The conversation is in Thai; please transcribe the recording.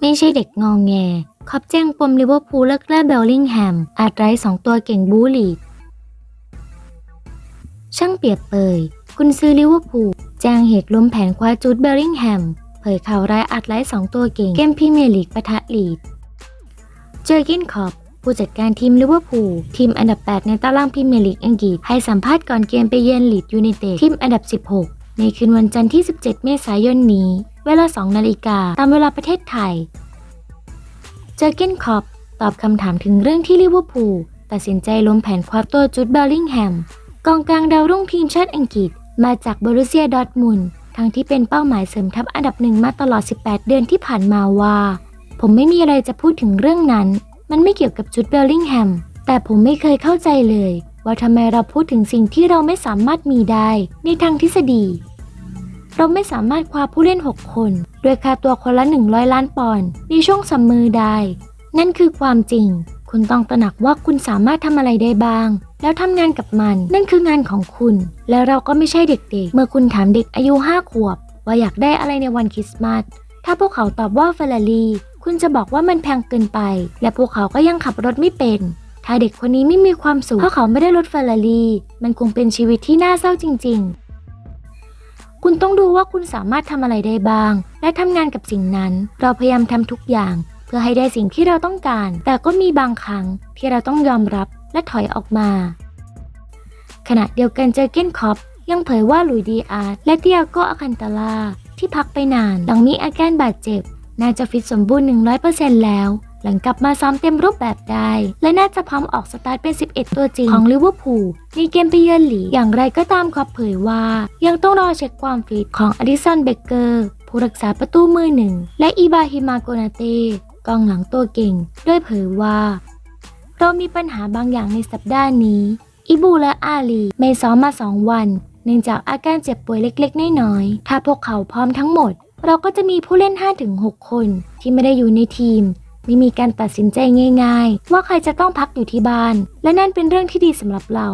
ไม่ใช่เด็กงองแง คอบแจ้งปมลิเวอร์พูลเลิกล่าเบลลิงแฮม อาจไร้สองตัวเก่งบูลีดช่างเปียบเปยกุนซือลิเวอร์พูลแจ้งเหตุล้มแผนคว้าจูดเบลลิงแฮม เผยข่าวร้ายอาจไร้สองตัวเก่ง เกมพรีเมียร์ลีกปะทะลีด เจอร์กินคอปผู้จัดการทีมลิเวอร์พูลทีมอันดับ 8 ในตารางพรีเมียร์ลีกอังกฤษให้สัมภาษณ์ก่อนเกมไปเยือนลีดยูไนเต็ดทีมอันดับ 16 ในคืนวันจันทร์ที่ 17 เมษายนนี้ เวลา 2 นาฬิกาตามเวลาประเทศไทย เจอร์เกนคอปตอบคำถามถึงเรื่องที่ลิเวอร์พูลตัดสินใจล้มแผนคว้าตัวจุดเบลลิงแฮม กองกลางดาวรุ่งทีมชาติอังกฤษ มาจากบรูเซียดอร์ทมุนทั้งที่เป็นเป้าหมายเสริมทัพอันดับหนึ่งมาตลอด 18 เดือนที่ผ่านมาว่า ผมไม่มีอะไรจะพูดถึงเรื่องนั้น มันไม่เกี่ยวกับจุดเบลลิงแฮม แต่ผมไม่เคยเข้าใจเลย ว่าทำไมเราพูดถึงสิ่งที่เราไม่สามารถมีได้ ในทางทฤษฎี เราไม่สามารถคว้าผู้เล่น 6 คนด้วยค่าตัวคนละ 100 ล้านปอนด์ในช่วงซัมเมอร์ได้ นั่นคือความจริง คุณต้องตระหนักว่าคุณสามารถทำอะไรได้บ้าง แล้วทำงานกับมัน นั่นคืองานของคุณ แล้วเราก็ไม่ใช่เด็กๆ เมื่อคุณถามเด็กอายุ5ขวบ ว่าอยากได้อะไรในวันคริสต์มาส ถ้าพวกเขาตอบว่าเฟอร์รารีคุณจะบอกว่ามันแพงเกินไป และพวกเขาก็ยังขับรถไม่เป็น ถ้าเด็กคนนี้ไม่มีความสุขเพราะเขาไม่ได้รถเฟอร์รารี่ มันคงเป็นชีวิตที่น่าเศร้าจริง ๆ คุณต้องดูว่าคุณสามารถทำอะไรได้บ้าง และทำงานกับสิ่งนั้น เราพยายามทำทุกอย่าง เพื่อให้ได้สิ่งที่เราต้องการ แต่ก็มีบางครั้งที่เราต้องยอมรับและถอยออกมา ขณะเดียวกันเจอเก้นคอปยังเผยว่าหลุยส์ดีอาร์ตและเตียโกอาคันตาลาที่พักไปนานหลังมีอาการบาดเจ็บ น่าจะฟิตสมบูรณ์ 100%แล้ว หลังกลับมาซ้อมเต็มรูปแบบได้ และน่าจะพร้อมออกสตาร์ทเป็น 11 ตัวจริงของลิเวอร์พูลในเกมไปเยือนหลี อย่างไรก็ตามครับเผยว่า ยังต้องรอเช็คความฟิตของอดิสันเบเกอร์ผู้รักษาประตูมือหนึ่ง และอีบาฮิมาโกนาเต้กองหลังตัวเก่ง ด้วยเผยว่า เรามีปัญหาบางอย่างในสัปดาห์นี้ อิบูและอาลีไม่ซ้อมมาสองวัน เนื่องจากอาการเจ็บป่วยเล็กๆ น้อยๆ ถ้าพวกเขาพร้อมทั้งหมด เราก็จะมีผู้เล่น 5-6 คนที่ไม่ได้อยู่ในทีม ไม่มีการตัดสินใจง่าย ๆ ว่าใครจะต้องพักอยู่ที่บ้าน และนั่นเป็นเรื่องที่ดีสำหรับเรา